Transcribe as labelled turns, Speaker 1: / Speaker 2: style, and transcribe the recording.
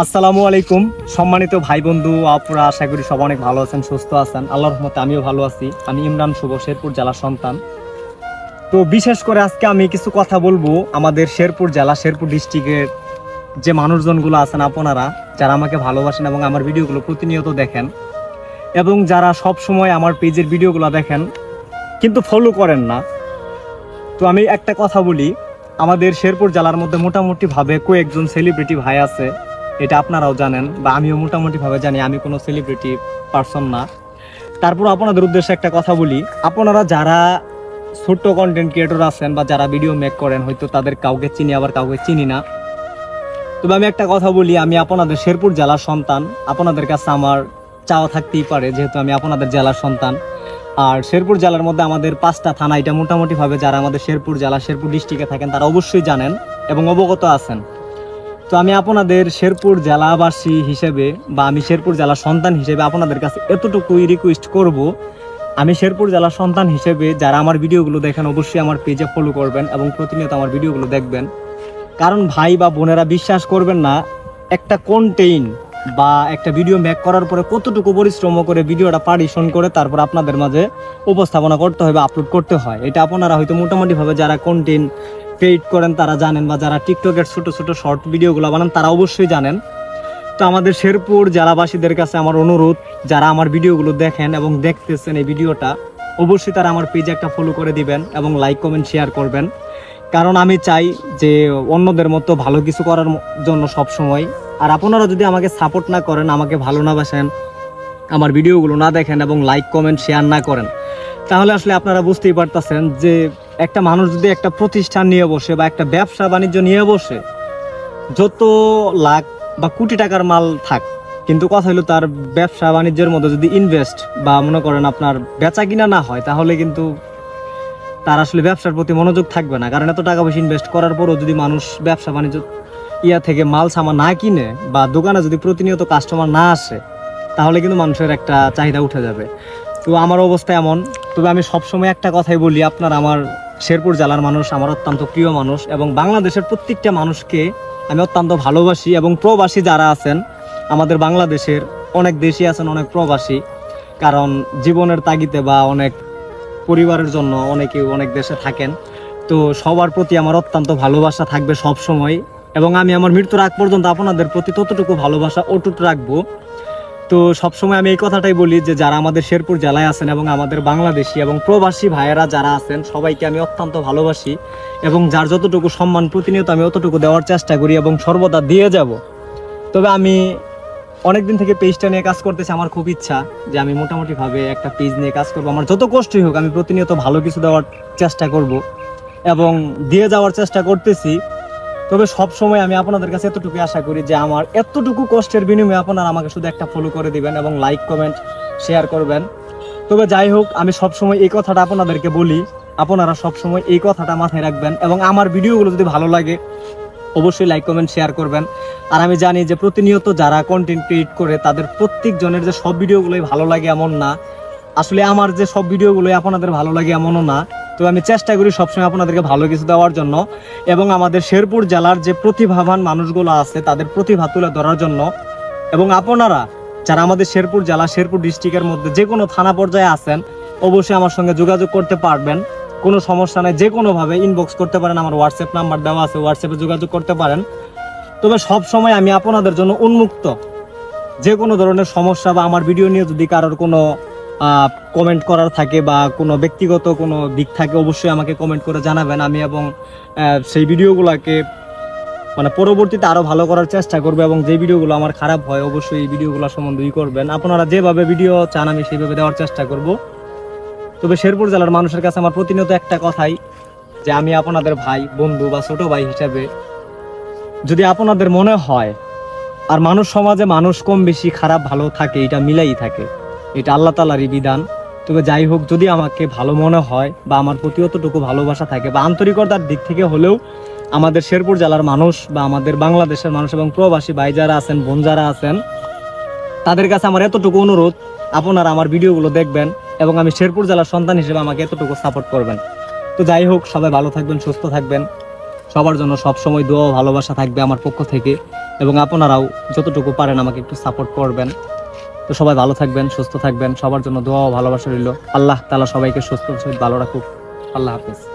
Speaker 1: আসসালামু আলাইকুম। সম্মানিত ভাই বন্ধু আপুরা, আশা করি সব অনেক ভালো আছেন, সুস্থ আছেন। আল্লাহর রহমতে আমিও ভালো আছি। আমি ইমরান শুভ শেরপুর জেলার সন্তান। তো বিশেষ করে আজকে আমি কিছু কথা বলব আমাদের শেরপুর জেলা, শেরপুর ডিস্ট্রিক্টের যে মানুষজনগুলো আছেন আপনারা, যারা আমাকে ভালোবাসেন এবং আমার ভিডিওগুলো প্রতিনিয়ত দেখেন এবং যারা সব সময় আমার পেজের ভিডিওগুলো দেখেন, কিন্তু ফলো করেন না। তো আমি একটা কথা বলি, আমাদের শেরপুর জেলার মধ্যে মোটামুটিভাবে কয়েকজন সেলিব্রিটি ভাই আছে। এটা আপনারাও জানেন বা আমিও মোটামুটি ভাবে জানি, আমি কোনো সেলিব্রিটি পার্সন না। তারপর আপনাদের উদ্দেশ্যে একটা কথা বলি, আপনারা যারা ছোট্ট কন্টেন্ট ক্রিয়েটর আছেন বা যারা ভিডিও মেক করেন, হয়তো তাদের কাউকে চিনি, আবার কাউকে চিনি না। তবে আমি একটা কথা বলি, আমি আপনাদের শেরপুর জেলার সন্তান, আপনাদের কাছে আমার চাওয়া থাকতেই পারে, যেহেতু আমি আপনাদের জেলার সন্তান। আর শেরপুর জেলার মধ্যে আমাদের পাঁচটা থানা, এটা মোটামুটিভাবে যারা আমাদের শেরপুর জেলা, শেরপুর ডিস্ট্রিক্টে থাকেন, তারা অবশ্যই জানেন এবং অবগত আছেন। তো আমি আপনাদের শেরপুর জেলাবাসী হিসেবে বা আমি শেরপুর জেলার সন্তান হিসেবে আপনাদের কাছে এতটুকুই রিকোয়েস্ট করব। আমি শেরপুর জেলার সন্তান হিসেবে যারা আমার ভিডিওগুলো দেখেন, অবশ্যই আমার পেজে ফলো করবেন এবং প্রতিনিয়ত আমার ভিডিওগুলো দেখবেন। কারণ ভাই বা বোনেরা বিশ্বাস করবেন না, একটা কন্টেইন বা একটা ভিডিও মেক করার পরে কতটুকু পরিশ্রম করে ভিডিওটা পারিশন করে তারপর আপনাদের মাঝে উপস্থাপনা করতে হয় বা আপলোড করতে হয়? এটা আপনারা হয়তো মোটামুটিভাবে যারা কন্টেন্ট ক্রিয়েট করেন তারা জানেন বা যারা টিকটকের ছোট ছোট শর্ট ভিডিওগুলো বানান তারা অবশ্যই জানেন। তো আমাদের শেরপুর জেলাবাসীদের কাছে আমার অনুরোধ, যারা আমার ভিডিওগুলো দেখেন এবং দেখতেছেন এই ভিডিওটা অবশ্যই তারা আমার পেজে একটা ফলো করে দিবেন এবং লাইক কমেন্ট শেয়ার করবেন। কারণ আমি চাই যে অন্যদের মতো ভালো কিছু করার জন্য সব সময় আর আপনারা যদি আমাকে সাপোর্ট না করেন, আমাকে ভালো না বাসেন, আমার ভিডিওগুলো না দেখেন এবং লাইক কমেন্ট শেয়ার না করেন, তাহলে আসলে আপনারা বুঝতেই পারতেছেন যে একটা মানুষ যদি একটা প্রতিষ্ঠান নিয়ে বসে বা একটা ব্যবসা বাণিজ্য নিয়ে বসে, যত লাখ বা কোটি টাকার মাল থাক, কিন্তু কথা হলো তার ব্যবসা বাণিজ্যের মধ্যে যদি ইনভেস্ট বা মনে করেন আপনার বেচা কিনা না হয়, তাহলে কিন্তু তার আসলে ব্যবসার প্রতি মনোযোগ থাকবে না। কারণ এত টাকা পয়সা ইনভেস্ট করার পরও যদি মানুষ ব্যবসা বাণিজ্য ইয়া থেকে মাল সামা না কিনে বা দোকানে যদি প্রতিনিয়ত কাস্টমার না আসে, তাহলে কিন্তু মানুষের একটা চাহিদা উঠে যাবে। তো আমার অবস্থা এমন, তবে আমি সবসময় একটা কথাই বলি, আপনার আমার শেরপুর জেলার মানুষ, আমার অত্যন্ত প্রিয় মানুষ এবং বাংলাদেশের প্রত্যেকটা মানুষকে আমি অত্যন্ত ভালোবাসি এবং প্রবাসী যারা আছেন, আমাদের বাংলাদেশের অনেক দেশই আছেন, অনেক প্রবাসী। কারণ জীবনের তাগিতে বা অনেক পরিবারের জন্য অনেকে অনেক দেশে থাকেন। তো সবার প্রতি আমার অত্যন্ত ভালোবাসা থাকবে সব সময় এবং আমি আমার মৃত্যুর আগ পর্যন্ত আপনাদের প্রতি ততটুকু ভালোবাসা অটুট রাখব। তো সবসময় আমি এই কথাটাই বলি যে যারা আমাদের শেরপুর জেলায় আছেন এবং আমাদের বাংলাদেশি এবং প্রবাসী ভাইয়েরা যারা আছেন, সবাইকে আমি অত্যন্ত ভালোবাসি এবং যার যতটুকু সম্মান প্রতিনিয়ত আমি অতটুকু দেওয়ার চেষ্টা করি এবং সর্বদা দিয়ে যাব। তবে আমি অনেকদিন থেকে পেজটা নিয়ে কাজ করতেছি, আমার খুব ইচ্ছা যে আমি মোটামুটিভাবে একটা পেজ নিয়ে কাজ করব। আমার যত কষ্টই হোক, আমি প্রতিনিয়ত ভালো কিছু দেওয়ার চেষ্টা করব এবং দিয়ে যাওয়ার চেষ্টা করতেছি। তবে সব সময় আমি আপনাদের কাছে এতটুকু আশা করি যে আমার এতটুকু কষ্টের বিনিময়ে আপনারা আমাকে শুধু একটা ফলো করে দিবেন এবং লাইক কমেন্ট শেয়ার করবেন। তবে যাই হোক, আমি সব সময় এই কথাটা আপনাদেরকে বলি, আপনারা সব সময় এই কথাটা মাথায় রাখবেন এবং আমার ভিডিওগুলো যদি ভালো লাগে, অবশ্যই লাইক কমেন্ট শেয়ার করবেন। আর আমি জানি যে প্রতিনিয়ত যারা কন্টেন্ট ক্রিয়েট করে, তাদের প্রত্যেক জনের যে সব ভিডিওগুলোই ভালো লাগে এমন না। আসলে আমার যে সব ভিডিওগুলোই আপনাদের ভালো লাগে এমনও না। তো আমি চেষ্টা করি সবসময় আপনাদেরকে ভালো কিছু দেওয়ার জন্য এবং আমাদের শেরপুর জেলার যে প্রতিভাবান মানুষগুলো আছে, তাদের প্রতিভা তুলে ধরার জন্য। এবং আপনারা যারা আমাদের শেরপুর জেলা, শেরপুর ডিস্ট্রিক্টের মধ্যে যে কোনো থানা পর্যায়ে আছেন, অবশ্যই আমার সঙ্গে যোগাযোগ করতে পারবেন। কোনো সমস্যা নেই, যে কোনোভাবে ইনবক্স করতে পারেন, আমার হোয়াটসঅ্যাপ নাম্বার দেওয়া আছে হোয়াটসঅ্যাপে যোগাযোগ করতে পারেন। তবে সব সময় আমি আপনাদের জন্য উন্মুক্ত। যে কোনো ধরনের সমস্যা বা আমার ভিডিও নিয়ে যদি কারোর কোনো কমেন্ট করার থাকে বা কোনো ব্যক্তিগত কোনো দিক থাকে, অবশ্যই আমাকে কমেন্ট করে জানাবেন। আমি এবং সেই ভিডিওগুলোকে মানে পরবর্তীতে আরও ভালো করার চেষ্টা করব এবং যে ভিডিওগুলো আমার খারাপ হয়, অবশ্যই এই ভিডিওগুলো সম্বন্ধেই করবেন। আপনারা যেভাবে ভিডিও চান, আমি সেইভাবে দেওয়ার চেষ্টা করব। তবে শেরপুর জেলার মানুষের কাছে আমার প্রতিনিয়ত একটা কথাই, যে আমি আপনাদের ভাই, বন্ধু বা ছোট ভাই হিসাবে যদি আপনাদের মনে হয়, আর মানুষ সমাজে মানুষ কম বেশি খারাপ ভালো থাকে, এটা মিলাই থাকে। এটা আল্লাহ তালারই বিধান। তবে যাই হোক, যদি আমাকে ভালো মনে হয় বা আমার প্রতি অতটুকু ভালোবাসা থাকে বা আন্তরিকতার দিক থেকে হলেও আমাদের শেরপুর জেলার মানুষ বা আমাদের বাংলাদেশের মানুষ এবং প্রবাসী ভাই যারা আছেন, বোন যারা আছেন, তাদের কাছে আমার এতটুকু অনুরোধ, আপনারা আমার ভিডিওগুলো দেখবেন এবং আমি শেরপুর জেলার সন্তান হিসেবে আমাকে এতটুকু সাপোর্ট করবেন। তো যাই হোক, সবাই ভালো থাকবেন, সুস্থ থাকবেন। সবার জন্য সব সময় দোয়া ভালোবাসা থাকবে আমার পক্ষ থেকে এবং আপনারাও যতটুকু পারেন আমাকে একটু সাপোর্ট করবেন। তো সবাই ভালো থাকবেন, সুস্থ থাকবেন, সবার জন্য দোয়া ভালোবাসা রইল। আল্লাহ তালা সবাইকে সুস্থ ভালো রাখুক। আল্লাহ হাফিজ।